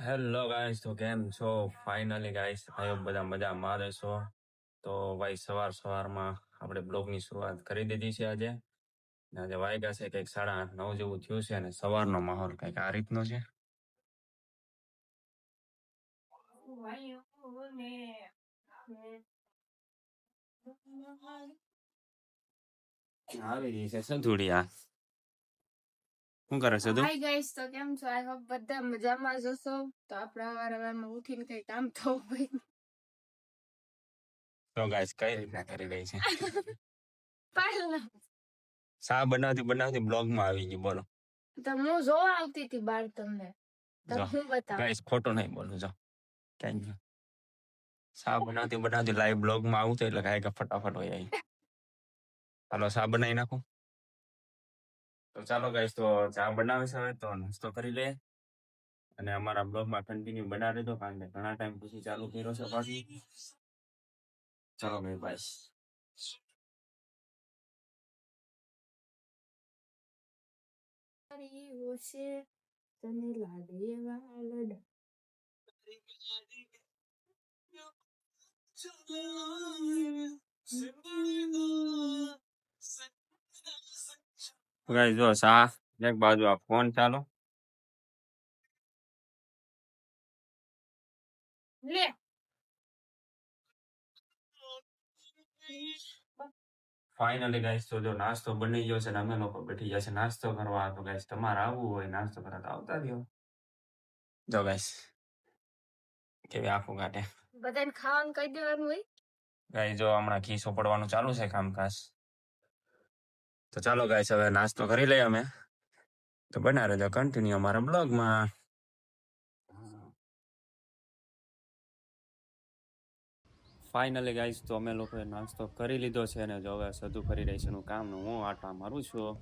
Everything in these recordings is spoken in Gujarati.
હેલો ગાઈસ તો કેમ છો? ફાઇનલી ગાઈસ આયો બધા મજા મારે છો તો ભાઈ સવાર સવારમાં આપણે બ્લોગની શરૂઆત કરી દીધી છે આજે. આજે વાગ્યા છે કંઈક સાડા આઠ નવ જેવું થયું છે અને સવારનો માહોલ કંઈક આ રીતનો છે. આવી ગઈ છે સંધુડિયા. શું કરે છે તું? હાય ગાઈસ તો કેમ છો? આઈ હોપ બધા મજામાં જશો તો આપણે સવાર સવારમાં ઉઠીને કઈ કામ થવું હોય. તો ગાઈસ કઈ રીતના કરી રહી છે? પહેલા બનાવતી બનાવતી બનાવતી બ્લોગમાં આવી ગઈ બોલો. તો હું જોવા આવતી હતી બાર તમને. તો જો. હું બતાવ. ગાઈસ ખોટો નહીં બોલું જો. ક્યાંય નહીં. શા બનાવતી બનાવતી લાઈવ બ્લોગમાં આવું તો એટલે કાંઈ ફટાફટ હોય આવી ચાલો શા બનાવી નાખું? તો ચાલો ગાઈસ તો ચા બનાવે છે હવે તો નાસ્તો કરી લે અને અમારા બ્લોગમાં કન્ટિન્યુ બના રહેજો કારણ કે ઘણા ટાઈમ પછી ચાલુ કર્યો છે પાછી ચાલો ભાઈ બાય તને લાગે વાલડ ગાઈસ જો સા એક બાજુ આ ફોન ચાલો. લે. ફાઇનલી ગાઈસ તો જો નાસ્તો બની ગયો છે ને અમે લોકો બેઠી ગયા છે નાસ્તો કરવા. તો ગાઈસ તમારે આવવું હોય નાસ્તો કરવા તો આવતા રહ્યો જો ગાઈસ કેવી આંખો કાઢે બધાને ખાવાનું કહી દેવાનું હોય. ગાઈસ જો હમણાં ખીસો પડવાનું ચાલુ છે કામકાજ. તો ચાલો ગાઈસ હવે નાસ્તો કરી લઈએ અમે. તો બના રહેજો કન્ટિન્યુ અમારા બ્લોગમાં ફાઇનલી ગાઈસ તો અમે લોકોએ નાસ્તો કરી લીધો છે અને જો હવે સધુ કરી રહી છે એનું કામ હું આટા મારું છું.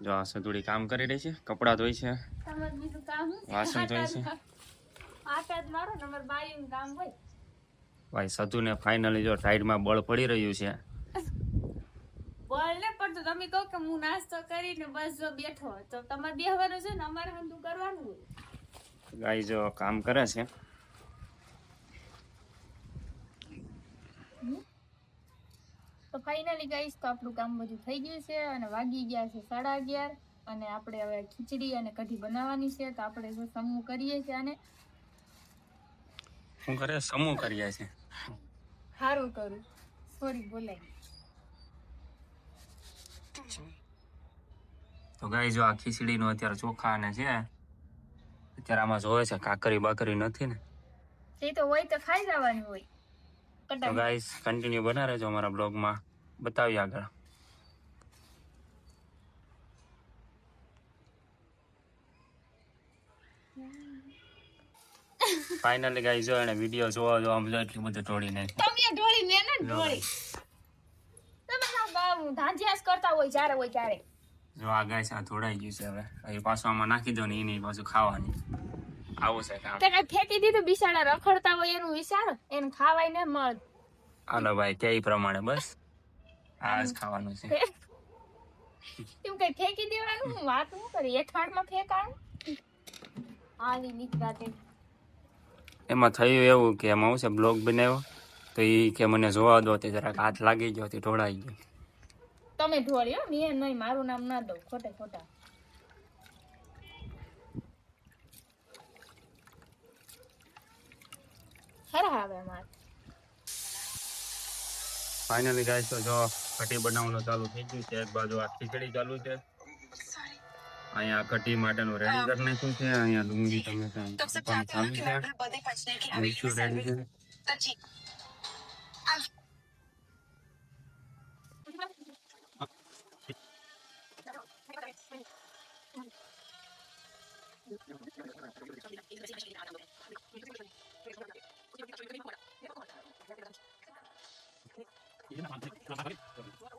જો આ સધુડી કામ કરી રહી છે કપડાં ધોઈ છે. તમારે બીજું કામ શું છે? વાસણ ધોઈ છે. ને ભાઈ સધુને ફાઇનલી જો ટાઈડમાં બળ પડી રહ્યું છે. બોલ ને પણ તો તમે કહો કે હું નાસ્તો કરીને બસ જો બેઠો તો તમારે બેહવાનું છે ને અમારે હંધું કરવાનું હોય. ગાઈ જો કામ કરે છે. તો ફાઇનલી ગાઈસ તો આપણું કામ બધું થઈ ગયું છે અને વાગી ગયા છે સાડા અગિયાર અને આપણે હવે ખીચડી અને કઢી બનાવવાની છે તો આપણે જો સમૂહ કરીએ છીએ અને શું કરે? સમૂહ કરીએ છીએ? સારું કરું. સોરી બોલાય તો ગાઈ જો આ ખીચડીનો અત્યારે ચોખા ને છે અત્યારે આમાં જોવે છે કાકરી બાકરી નથી ને. એ તો હોય તો ખાઈ જવાની હોય. તો ગાઈસ કન્ટિન્યુ બના રહેજો અમારા બ્લોગમાં. બતાવી આગળ. ફાઇનલી ગાઈ જો એને વીડિયો જોવા જોવા જો એટલી બધું તોડી નાખી. તમે ટોળી મેં ને તમે બા- ધાંધિયાસ કરતા હોય જ્યારે હોય ત્યારે. જો આ ગાય આ ધોડાઈ ગયું છે હવે. અહીં પાછું આમાં નાખી દો ને એની પાછું ખાવાની. આવું છે કામ. તે ફેંકી દીધું બિસાડા રખડતા હોય એનું વિચાર એને ખાવાય ને મળ. હાલો ભાઈ કે પ્રમાણે બસ. આ જ ખાવાનું છે. એમ કઈ ફેંકી દેવાનું? હું વાત હું કરી? એઠવાડમાં ફેંકાણ? આવી નીકળાતે એમાં થયું એવું કે એમાં હું છે બ્લોગ બનાવ્યો? તો એ કે મને જોવા દો તે જરાક હાથ લાગી ગયો તે ઢોળાઈ ગયો. તમે ઢોળ્યો મેં નહીં મારું નામ ના દઉં. ખોટે ખોટા. માર. ફાઇનલી ગાઈસ તો જો કટી બનાવવાનું ચાલુ થઈ ગયું છે. એક બાજુ આ ખીચડી ચાલુ છે. અહીંયા કટી માટેનું રેડી કરી નાખ્યું છે? અહીંયા ડુંગળી ટમેટા પણ ચાલુ છે. મીઠું રેડી છે. Ini namanya, namanya, namanya.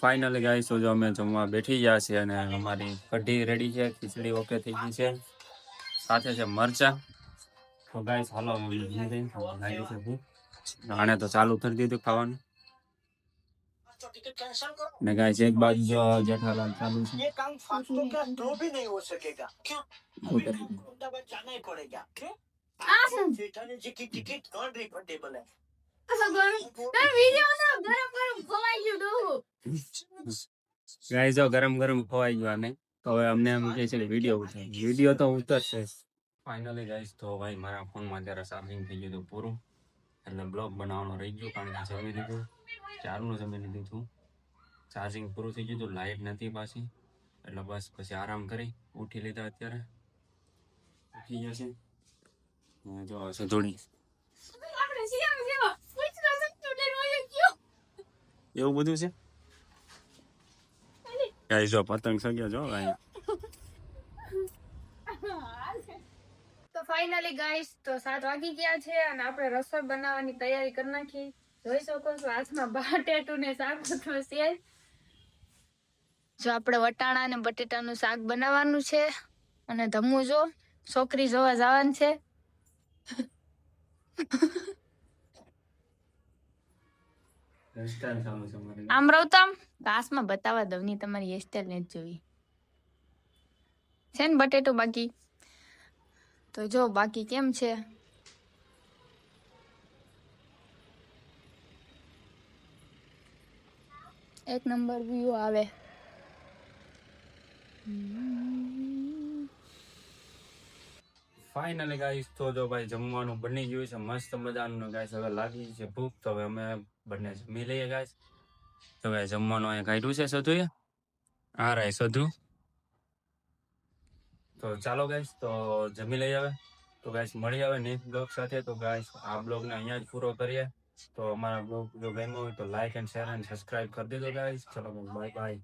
Finally guys તો જો અમે જમવા બેઠી ગયા છે અને અમારી કઢી રેડી છે ખીચડી ઓકે થઈ ગઈ છે સાથે છે મરચા તો ગાઈસ હાલો અમે જમી લઈએ. લાગી છે ભૂખ. આને તો ચાલુ કરી દીધું ખાવાનું ને ગાઈસ એક બાજુ જો જેઠાલાલ ચાલુ છે ये काम फालतू का तो भी नहीं हो सकेगा क्यों શું કરે? अहमदाबाद जाना ही पड़ेगा क्यों આ શું जेठानी जी की टिकट नॉन रिफंडेबल है તાર વિડિયો ના ગરમ ગરમ ખવાઈ ગયું જો ગરમ ગરમ ખવાઈ ગયો અમે તો હવે અમને એમ કહે છે કે વીડિયો ઉતાર. વીડિયો તો ઉતરશે. ફાઇનલી ગાઈસ તો ભાઈ મારા ફોનમાં જ્યારે ચાર્જિંગ થઈ ગયું હતું પૂરું. એટલે બ્લોગ બનાવવાનો રહી ગયો કારણ કે જમી લીધું. ચારનું જમી લીધું હતું. ચાર્જિંગ પૂરું થઈ ગયું હતું લાઇટ નથી પાછી. એટલે બસ પછી આરામ કરી ઉઠી લીધા અત્યારે. ઉઠી ગયા છે. જો સધોડી એવું બધું છે? ગાઈસ, જો, પતંગ સગ્યા જો અહીંયા ફાઇનલી ગાઈસ, તો સાત વાગી ગયા છે અને આપણે રસોઈ બનાવવાની તૈયારી કરી નાખી. જોઈ શકો છો, હાથમાં બટેટું ને શાક તો જો. આપણે વટાણા અને બટેટાનું શાક બનાવવાનું છે અને ધમું જો, છોકરી જોવા જવાનું છે. આમ ઘાસમાં બતાવવા દઉં ની તમારી હેરસ્ટાઈલ નથી જોઈ છે ને બટેટો બાકી? તો જો બાકી કેમ છે? એક નંબર વ્યૂ આવે. ફાઇનલી ગાઈસ તો જો ભાઈ જમવાનું બની ગયું છે મસ્ત મજાનું ગાઈસ હવે લાગી છે ભૂખ તો હવે અમે બંને જમી લઈએ ગાય તો ભાઈ જમવાનું અહીંયા કાઢ્યું છે સધુએ? હા રે સધુ. તો ચાલો ગાઈસ તો જમી લઈ આવે તો ગાઈસ મળી આવે નેક્સ્ટ બ્લોગ સાથે. તો ગાઈશ આ બ્લોગને અહીંયા જ પૂરો કરીએ. તો અમારા બ્લોગ જો ગમ્યો હોય તો like and share and subscribe કરી દેજો ગાઈશ ચલો બાય બાય